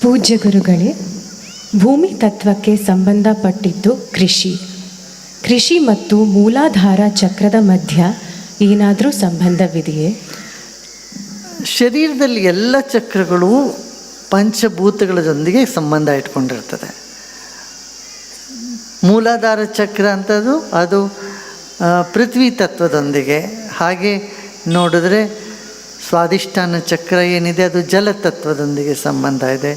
ಪೂಜ್ಯ ಗುರುಗಳೇ ಭೂಮಿ ತತ್ವಕ್ಕೆ ಸಂಬಂಧಪಟ್ಟಿದ್ದು ಕೃಷಿ. ಕೃಷಿ ಮತ್ತು ಮೂಲಾಧಾರ ಚಕ್ರದ ಮಧ್ಯ ಏನಾದರೂ ಸಂಬಂಧವಿದೆಯೇ? ಶರೀರದಲ್ಲಿ ಎಲ್ಲ ಚಕ್ರಗಳು ಪಂಚಭೂತಗಳ ಜೊತೆಗೆ ಸಂಬಂಧ ಇಟ್ಕೊಂಡಿರ್ತದೆ. ಮೂಲಾಧಾರ ಚಕ್ರ ಅಂತದ್ದು ಅದು ಪೃಥ್ವಿ ತತ್ವದೊಂದಿಗೆ. ಹಾಗೆ ನೋಡಿದ್ರೆ ಸ್ವಾದಿಷ್ಠಾನ ಚಕ್ರ ಏನಿದೆ, ಅದು ಜಲತತ್ವದೊಂದಿಗೆ ಸಂಬಂಧ ಇದೆ.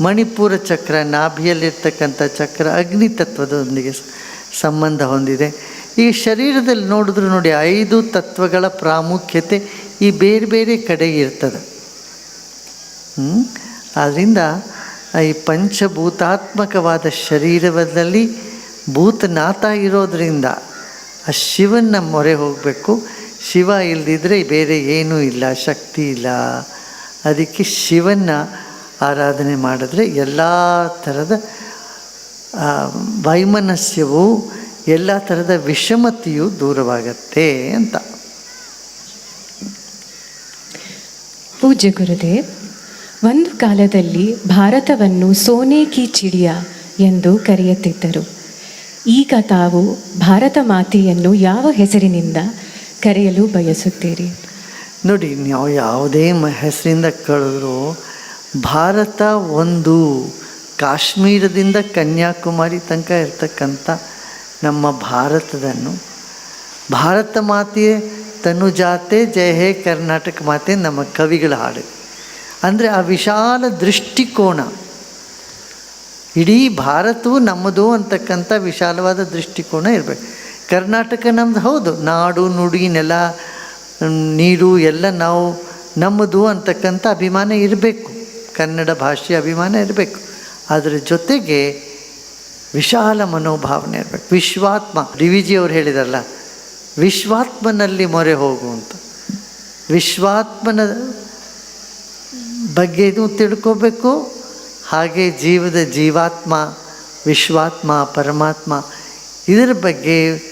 ಮಣಿಪುರ ಚಕ್ರ, ನಾಭಿಯಲ್ಲಿರ್ತಕ್ಕಂಥ ಚಕ್ರ, ಅಗ್ನಿ ತತ್ವದೊಂದಿಗೆ ಸಂಬಂಧ ಹೊಂದಿದೆ. ಈ ಶರೀರದಲ್ಲಿ ನೋಡಿದ್ರು ನೋಡಿ, ಐದು ತತ್ವಗಳ ಪ್ರಾಮುಖ್ಯತೆ ಈ ಬೇರೆ ಬೇರೆ ಕಡೆ ಇರ್ತದೆ. ಆದ್ದರಿಂದ ಈ ಪಂಚಭೂತಾತ್ಮಕವಾದ ಶರೀರದಲ್ಲಿ ಭೂತನಾಥ ಇರೋದರಿಂದ ಆ ಶಿವನ ಮೊರೆ ಹೋಗಬೇಕು. ಶಿವ ಇಲ್ಲದಿದ್ದರೆ ಬೇರೆ ಏನೂ ಇಲ್ಲ, ಶಕ್ತಿ ಇಲ್ಲ. ಅದಕ್ಕೆ ಶಿವನ ಆರಾಧನೆ ಮಾಡಿದ್ರೆ ಎಲ್ಲ ಥರದ ವೈಮನಸ್ಯವು ಎಲ್ಲ ಥರದ ವಿಷಮತೆಯು ದೂರವಾಗತ್ತೆ ಅಂತ. ಪೂಜ್ಯ ಗುರುದೇವ್ ಒಂದು ಕಾಲದಲ್ಲಿ ಭಾರತವನ್ನು ಸೋನೆ ಕಿ ಚಿಡಿಯ ಎಂದು ಕರೆಯುತ್ತಿದ್ದರು. ಈಗ ತಾವು ಭಾರತ ಮಾತೆಯನ್ನು ಯಾವ ಹೆಸರಿನಿಂದ ಕರೆಯಲು ಬಯಸುತ್ತೀರಿ. ನೋಡಿ, ನಾವು ಯಾವುದೇ ಹೆಸರಿಂದ ಕಳೆದ್ರು, ಭಾರತ ಒಂದು ಕಾಶ್ಮೀರದಿಂದ ಕನ್ಯಾಕುಮಾರಿ ತನಕ ಇರ್ತಕ್ಕಂಥ ನಮ್ಮ ಭಾರತದನ್ನು. ಭಾರತ ಮಾತೆಯೇ ತನುಜಾತೆ ಜಯ ಹೇ ಕರ್ನಾಟಕ ಮಾತೆ ನಮ್ಮ ಕವಿಗಳ ಹಾಡು. ಅಂದರೆ ಆ ವಿಶಾಲ ದೃಷ್ಟಿಕೋನ. ಇಡೀ ಭಾರತವು ನಮ್ಮದು ಅಂತಕ್ಕಂಥ ವಿಶಾಲವಾದ ದೃಷ್ಟಿಕೋನ ಇರಬೇಕು. ಕರ್ನಾಟಕ ನಮ್ಮದು ಹೌದು. ನಾಡು, ನುಡಿ, ನೆಲ ನೀರು ಎಲ್ಲ ನಾವು ನಮ್ಮದು ಅಂತಕ್ಕಂಥ ಅಭಿಮಾನ ಇರಬೇಕು. ಕನ್ನಡ ಭಾಷೆಯ ಅಭಿಮಾನ ಇರಬೇಕು. ಅದರ ಜೊತೆಗೆ ವಿಶಾಲ ಮನೋಭಾವನೆ ಇರಬೇಕು. ವಿಶ್ವಾತ್ಮ. ಡಿ ವಿ ಜಿ ಅವ್ರು ಹೇಳಿದಾರಲ್ಲ, ವಿಶ್ವಾತ್ಮನಲ್ಲಿ ಮೊರೆ ಹೋಗು ಅಂತ. ವಿಶ್ವಾತ್ಮನ ಬಗ್ಗೆನೂ ತಿಳ್ಕೋಬೇಕು. ಹಾಗೆ ಜೀವದ ಜೀವಾತ್ಮ, ವಿಶ್ವಾತ್ಮ, ಪರಮಾತ್ಮ, ಇದರ ಬಗ್ಗೆ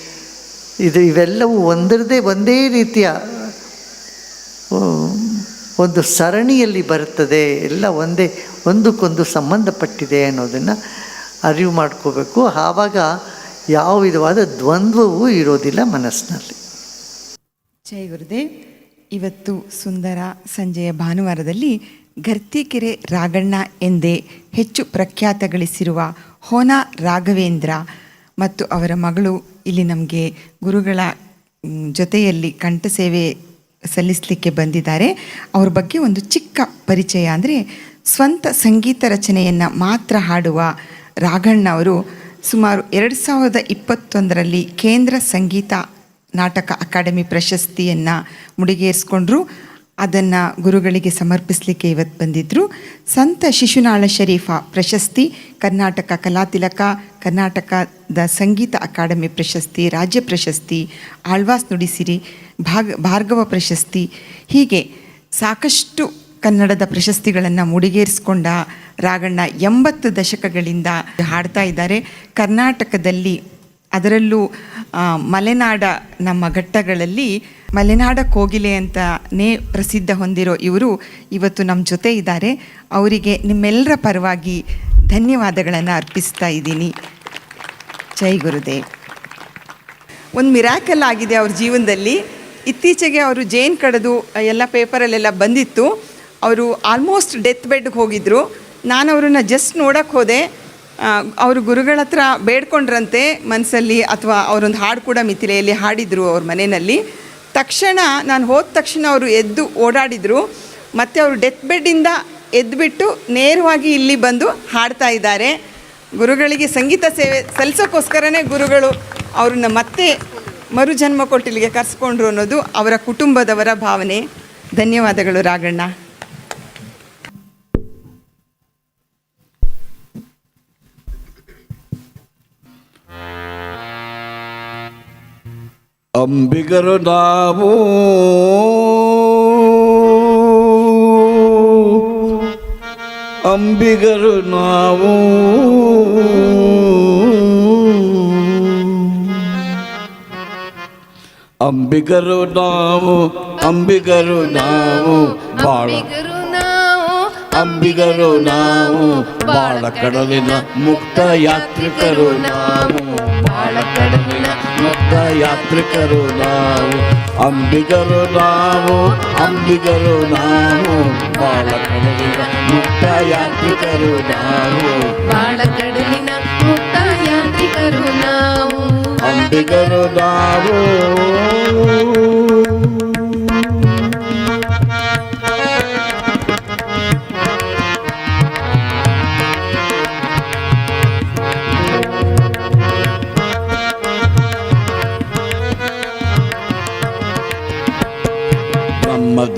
ಇದು ಇವೆಲ್ಲವೂ ಒಂದರದೇ ಒಂದೇ ರೀತಿಯ ಒಂದು ಸರಣಿಯಲ್ಲಿ ಬರುತ್ತದೆ, ಎಲ್ಲ ಒಂದೇ, ಒಂದಕ್ಕೊಂದು ಸಂಬಂಧಪಟ್ಟಿದೆ ಅನ್ನೋದನ್ನು ಅರಿವು ಮಾಡ್ಕೋಬೇಕು. ಆವಾಗ ಯಾವ ವಿಧವಾದ ದ್ವಂದ್ವವೂ ಇರೋದಿಲ್ಲ ಮನಸ್ಸಿನಲ್ಲಿ. ಜೈ ಗುರುದೇವ್. ಇವತ್ತು ಸುಂದರ ಸಂಜೆಯ ಭಾನುವಾರದಲ್ಲಿ ಗರ್ತಿಕೆರೆ ರಾಗಣ್ಣ ಎಂದೇ ಹೆಚ್ಚು ಪ್ರಖ್ಯಾತಗಳಿಸಿರುವ ಹೋನ ರಾಘವೇಂದ್ರ ಮತ್ತು ಅವರ ಮಗಳು ಇಲ್ಲಿ ನಮಗೆ ಗುರುಗಳ ಜೊತೆಯಲ್ಲಿ ಕಂಠ ಸೇವೆ ಸಲ್ಲಿಸಲಿಕ್ಕೆ ಬಂದಿದ್ದಾರೆ. ಅವ್ರ ಬಗ್ಗೆ ಒಂದು ಚಿಕ್ಕ ಪರಿಚಯ ಅಂದರೆ ಸ್ವಂತ ಸಂಗೀತ ರಚನೆಯನ್ನು ಮಾತ್ರ ಹಾಡುವ ರಾಘಣ್ಣ ಅವರು ಸುಮಾರು ಎರಡು ಸಾವಿರದ ಇಪ್ಪತ್ತೊಂದರಲ್ಲಿ ಕೇಂದ್ರ ಸಂಗೀತ ನಾಟಕ ಅಕಾಡೆಮಿ ಪ್ರಶಸ್ತಿಯನ್ನು ಮುಡಿಗೇರಿಸ್ಕೊಂಡ್ರು. ಅದನ್ನು ಗುರುಗಳಿಗೆ ಸಮರ್ಪಿಸಲಿಕ್ಕೆ ಇವತ್ತು ಬಂದಿದ್ದರು ಸಂತ ಶಿಶುನಾಳ ಶರೀಫ ಪ್ರಶಸ್ತಿ, ಕರ್ನಾಟಕ ಕಲಾತಿಲಕ ಕರ್ನಾಟಕದ ಸಂಗೀತ ಅಕಾಡೆಮಿ ಪ್ರಶಸ್ತಿ, ರಾಜ್ಯ ಪ್ರಶಸ್ತಿ, ಆಳ್ವಾಸ್ ನುಡಿಸಿರಿ, ಭಾಗ, ಭಾರ್ಗವ ಪ್ರಶಸ್ತಿ. ಹೀಗೆ ಸಾಕಷ್ಟು ಕನ್ನಡದ ಪ್ರಶಸ್ತಿಗಳನ್ನು ಮುಡಿಗೇರಿಸಿಕೊಂಡ ರಾಗಣ್ಣ ಎಂಬತ್ತು ದಶಕಗಳಿಂದ ಹಾಡ್ತಾ ಇದ್ದಾರೆ. ಕರ್ನಾಟಕದಲ್ಲಿ ಅದರಲ್ಲೂ ಮಲೆನಾಡ ನಮ್ಮ ಘಟ್ಟಗಳಲ್ಲಿ ಮಲೆನಾಡ ಕೋಗಿಲೆ ಅಂತನೇ ಪ್ರಸಿದ್ಧ ಹೊಂದಿರೋ ಇವರು ಇವತ್ತು ನಮ್ಮ ಜೊತೆ ಇದ್ದಾರೆ. ಅವರಿಗೆ ನಿಮ್ಮೆಲ್ಲರ ಪರವಾಗಿ ಧನ್ಯವಾದಗಳನ್ನು ಅರ್ಪಿಸ್ತಾ ಇದ್ದೀನಿ. ಜೈ ಗುರುದೇವ್. ಒಂದು ಮಿರಾಕಲ್ ಆಗಿದೆ ಅವ್ರ ಜೀವನದಲ್ಲಿ. ಇತ್ತೀಚೆಗೆ ಅವರು ಜೇನು ಕಡಿದು ಎಲ್ಲ ಪೇಪರಲ್ಲೆಲ್ಲ ಬಂದಿತ್ತು. ಅವರು ಆಲ್ಮೋಸ್ಟ್ ಡೆತ್ ಬೆಡ್ಗೆ ಹೋಗಿದ್ದರು ನಾನು ಅವ್ರನ್ನ ಜಸ್ಟ್ ನೋಡೋಕ್ಕೆ ಹೋದೆ. ಅವರು ಗುರುಗಳ ಹತ್ರ ಬೇಡ್ಕೊಂಡ್ರಂತೆ ಮನಸ್ಸಲ್ಲಿ ಅಥವಾ ಅವರೊಂದು ಹಾಡು ಕೂಡ ಮಿಥಿಲೆಯಲ್ಲಿ ಹಾಡಿದರು ಅವ್ರ ಮನೆಯಲ್ಲಿ. ತಕ್ಷಣ ನಾನು ಹೋದ ತಕ್ಷಣ ಅವರು ಎದ್ದು ಓಡಾಡಿದರು. ಮತ್ತು ಅವರು ಡೆತ್ ಬೆಡ್ಡಿಂದ ಎದ್ದುಬಿಟ್ಟು ನೇರವಾಗಿ ಇಲ್ಲಿ ಬಂದು ಹಾಡ್ತಾ ಇದ್ದಾರೆ. ಗುರುಗಳಿಗೆ ಸಂಗೀತ ಸೇವೆ ಸಲ್ಲಿಸೋಕ್ಕೋಸ್ಕರನೇ ಗುರುಗಳು ಅವ್ರನ್ನ ಮತ್ತೆ ಮರುಜನ್ಮ ಕೊಟ್ಟಿಲ್ಲಿಗೆ ಕರೆಸ್ಕೊಂಡ್ರು ಅನ್ನೋದು ಅವರ ಕುಟುಂಬದವರ ಭಾವನೆ. ಧನ್ಯವಾದಗಳು ರಾಗಣ್ಣ. ಅಂಬಿಗರು ನಾವು. ಅಂಬಿಗರು ನಾವು. ಅಂಬಿಗರು ನಾವು ಅಂಬಿಗರು ನಾವು ಬಾಳ ಅಂಬಿಗರು ನಾವು ಬಾಳ ಕಡಲಿನ ಮುಕ್ತ ಯಾತ್ರಿಕರು ನಾವು. ಮುಕ್ತ ಯಾತ್ರಿಕರು ನಾವು ಅಂಬಿಗರು ನಾವು ಅಂಬಿಗರು ನಾವು ಬಾಳ ಕಡಲಿನ ಮುಕ್ತ ಯಾತ್ರಿಕರು ನಾವು ಬಾಳ ಕಡಲಿನ ಮುಕ್ತ ಯಾತ್ರಿಕರು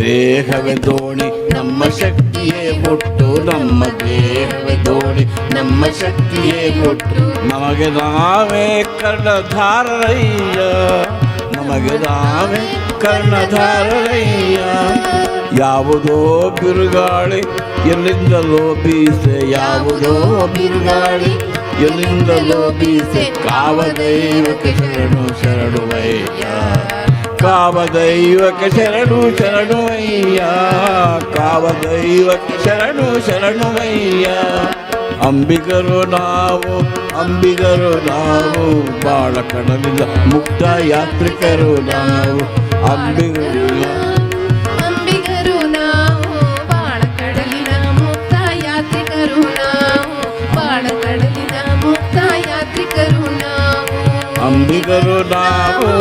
ದೇಹವೇ ದೋಣಿ, ನಮ್ಮ ಶಕ್ತಿಯೇ ಮುಟ್ಟು ನಮ್ಮ ದೇಹವೇ ದೋಣಿ, ನಮ್ಮ ಶಕ್ತಿಯೇ ಮುಟ್ಟು ನಮಗೆ ನಾವೇ ಕರ್ಣಧಾರಯ್ಯ ನಮಗೆ ನಾವೇ ಕರ್ಣಧಾರಯ್ಯ ಯಾವುದೋ ಬಿರುಗಾಳಿ, ಎಲ್ಲಿಂದಲೋ ಬೀಸೆ, ಯಾವುದೋ ಬಿರುಗಾಳಿ, ಎಲ್ಲಿಂದಲೋ ಬೀಸೆ ಕಾವದೈವಕ್ಕೆ ಶರಣು ಶರಣುವಯ್ಯ. ಕಾವದೈವಕ್ಕೆ ಶರಣು ಶರಣುವಯ್ಯ ಕಾವದೈವಕ್ಕೆ ಶರಣು ಶರಣುವಯ್ಯ ಅಂಬಿಗರು ನಾವು ಅಂಬಿಗರು ನಾವು. ಬಾಳ ಕಣದಿಂದ ಮುಕ್ತ ಯಾತ್ರಿಕರು ನಾವು. ಅಂಬಿಗರು ಅಂಬಿಗರು ನಾವು ಬಾಳ ಕಡಲಿನ ಮುಕ್ತ ಯಾತ್ರಿಕರು ನಾವು. ಬಾಳ ಕಡಲಿನ ಮುಕ್ತ ಯಾತ್ರಿಕರು ನಾವು. ಅಂಬಿಗರು ನಾವು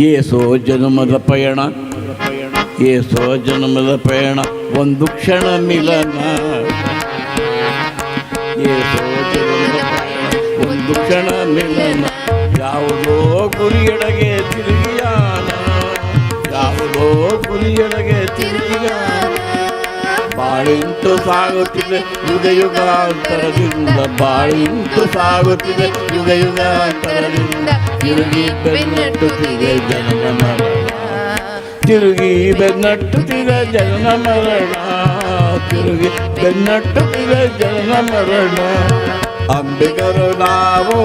ಏಸೋ ಜನ್ಮದ ಪಯಣ. ಏಸೋ ಜನ್ಮದ ಪಯಣ. ಒಂದು ಕ್ಷಣ ಮಿಲನ. ಏಸೋ ಜನ್ಮದ ಪಯಣ. ಒಂದು ಕ್ಷಣ ಮಿಲನ. ಯಾವುದೋ ಗುರಿಯೊಳಗೆ ತಿರುಗಿಯಾನ. ಯಾವುದೋ ಗುರಿಯೊಳಗೆ ಬಾಳಿಂತು ಸಾಗುತ್ತಿದೆ ಯುಗ ಯುಗಾಂತರದಿಂದ ಬಾಳಿಂತು ಸಾಗುತ್ತಿದೆ ಯುಗ ಯುಗಾಂತರದಿಂದ ತಿರುಗಿ ಬೆನ್ನಟ್ಟುತ್ತಿದೆ ಜನನ ಮರಣ ತಿರುಗಿ ಬೆನ್ನಟ್ಟುತ್ತಿದೆ ಜನನ ಮರಣ ತಿರುಗಿ ಬೆನ್ನಟ್ಟುತ್ತಿದೆ ಜನನ ಮರಣ ಅಂಬಿಗರು ನಾವು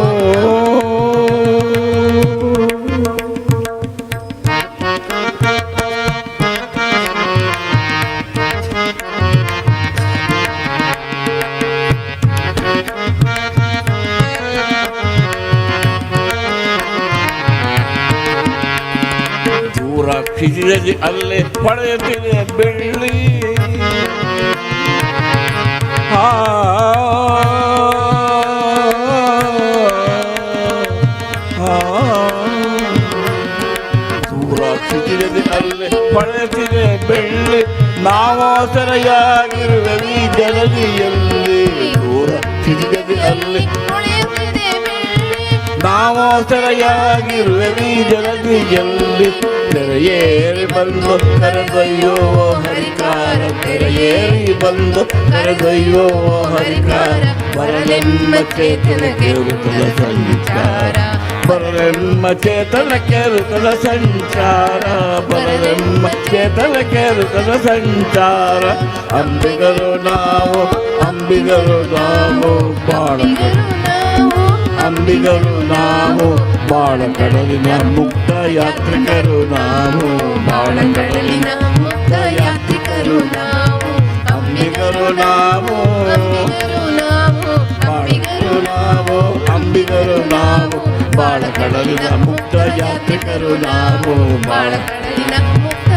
ಕ್ಷಿತಿಜಿ ಅಲ್ಲೇ ಪಡೆಯುತ್ತಿದೆ ಬೆಳ್ಳಿ ಆ. ದೂರ ಕ್ಷಿತಿಜಿ ಅಲ್ಲೇ ಪಡೆಯುತ್ತಿದೆ ಬೆಳ್ಳಿ ನಾವು ಸೆರೆಯಾಗಿರುವೆ ಈ ಜಲದಿಯಲ್ಲಿ ದೂರ ಕ್ಷಿತಿಜಿ ಅಲ್ಲಿ ಬೆಳ್ಳಿ ನಾವು ಸೆರೆಯಾಗಿರುವೆ ಈ ಜಲದಿಯಲ್ಲಿ ತೆರೆಯೇರಿ ಬಂದು ಕರೆದೊಯ್ಯೋ ಹರಿಕಾರ ತೆರೆಯೇರಿ ಬಂದು ಕರೆದೊಯ್ಯೋ ಹರಿಕಾರ ಬರಲೆಮ್ಮ ಚೇತನಕ್ಕೆ ಋತುಲ ಸಂಚಾರ ಬರಲೆಮ್ಮ ಚೇತನಕ್ಕೆ ಋತುಲ ಸಂಚಾರ ಬರಲೆಮ್ಮ ಚೇತನಕ್ಕೆ ಋತುಲ ಸಂಚಾರ ಅಂಬಿಗರು ನಾವು ಅಂಬಿಗರು ನಾವು ಬಾಳ ಅಂಬಿಗರು ನಾವು ಬಾಳ ಕಡಲಿನ ಮುಕ್ತ ಯಾತ್ರಿಕರು ನಾವು ಬಾಳ ಕಡಲಿನ ಕಡಲಿನ ಮುಕ್ತ ಯಾತ್ರಿಕರು ನಾವು ಅಂಬಿಗರು ನಾವು ಅಂಬಿಗರು ನಾವು ಬಾಳಕರು ನಾವು ಅಂಬಿಗರು ನಾವು ಬಾಳ ಕಡಲಿನ ಮುಕ್ತ ಯಾತ್ರಿಕರು ನಾವು ಬಾಳ ಬಾಳ ಕಡಲಿನ ಮುಕ್ತ